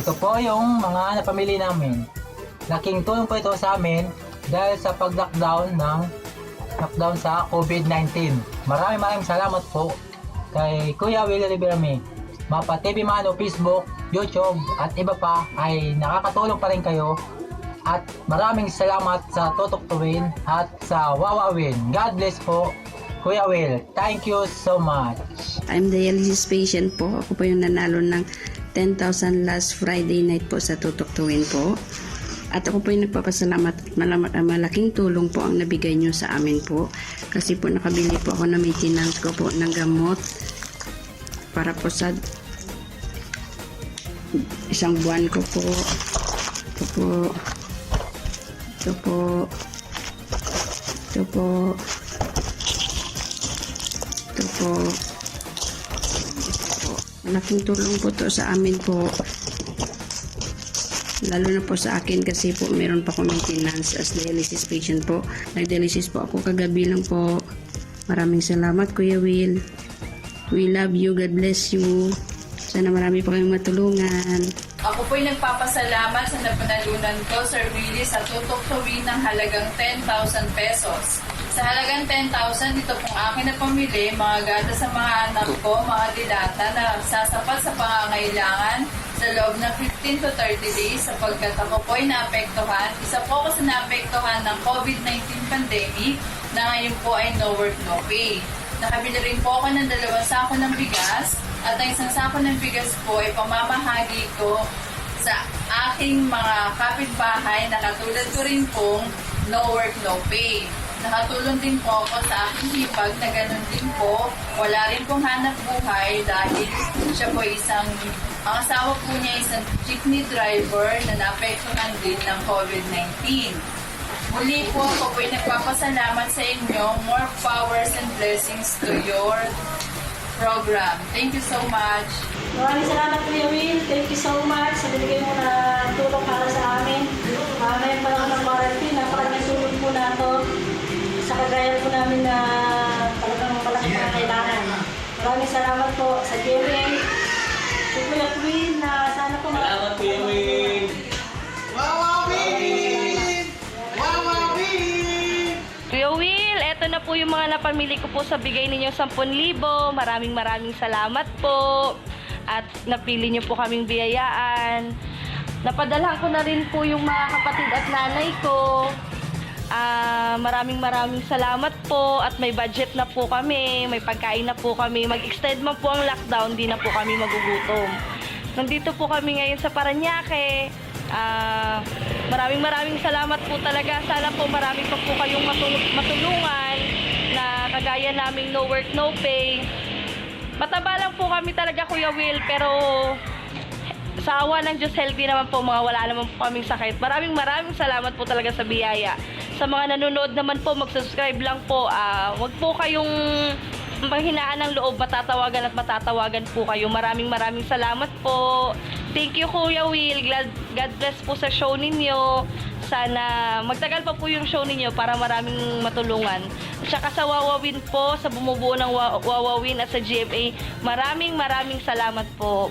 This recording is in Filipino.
Ito po yung mga napamili namin. Laking tulong po ito sa amin dahil sa pag-lockdown ng lockdown sa COVID-19. Maraming maraming salamat po kay Kuya Willie Riverame. Mapa TV Mano, Facebook, YouTube at iba pa ay nakakatulong pa rin kayo at maraming salamat sa Totok Tuwin at sa Wawawin. God bless po, Kuya Will. Thank you so much. I'm dialysis patient po. Ako po yung nanalo ng 10,000 last Friday night po sa Tutok Tuwin po. At ako po yung nagpapasalamat at malamat malaking tulong po ang nabigay nyo sa amin po. Kasi po nakabili po ako ng maintenance ko po ng gamot para po sa isang buwan ko po. Ito po. Ito po. Ito po. Ito po. Malaking tulong po to sa amin po. Lalo na po sa akin kasi po meron pa ako maintenance as dialysis patient po. Nag-dialysis po ako kagabi lang po. Maraming salamat Kuya Will. We love you. God bless you. Sana marami pa kayong matulungan. Ako po'y nagpapasalamat sa napanalunan ko, Sir Willie, sa tutok tuwin ng halagang 10,000 pesos. Sa halagang 10,000, ito pong akin na pamili, mga gata sa mga anak ko, mga dilata na sasapat sa pangangailangan sa loob ng 15 to 30 days sapagkat ako po'y naapektuhan. Isa po ako sa naapektuhan ng COVID-19 pandemic na ngayon po ay no work, no pay. Nakabili rin po ako ng dalawang sako ng bigas at ang isang sako ng bigas po ay pamamahagi ko sa aking mga kapitbahay na katulad ko rin pong no work, no pay. Nakatulong din po ako sa aking hipag na ganun din po. Wala rin pong hanap buhay dahil siya po isang, ang asawa po niya isang jeepney driver na naapektuhan din ng COVID-19. Muli po ako po'y nagpapasalamat sa inyo. More powers and blessings to your program. Thank you so much. Maraming salamat Kuya Will. Thank you so much sa binigay mo na po yung mga napamili ko po sa bigay ninyo 10,000. Maraming maraming salamat po. At napili niyo po kaming biyayaan. Napadalhan ko na rin po yung mga kapatid at nanay ko. Ah, maraming maraming salamat po at may budget na po kami, may pagkain na po kami. Mag-extend man po ang lockdown, di na po kami magugutom. Nandito po kami ngayon sa Paranaque. Ah, maraming maraming salamat po talaga. Sana po marami pa po kayong matul- matulungan kagaya naming no work, no pay. Mataba lang po kami talaga, Kuya Will, pero sa awa ng Diyos, healthy naman po, mga wala naman po kaming sakit. Maraming maraming salamat po talaga sa biyaya. Sa mga nanonood naman po, mag-subscribe lang po. Ah, wag po kayong manghinaan ng loob, matatawagan at matatawagan po kayo. Maraming maraming salamat po. Thank you, Kuya Will. Glad, God bless po sa show ninyo. Sana magtagal pa po yung show ninyo para maraming matulungan. At saka sa Wawawin po, sa bumubuo ng Wa- Wawawin at sa GMA, maraming maraming salamat po.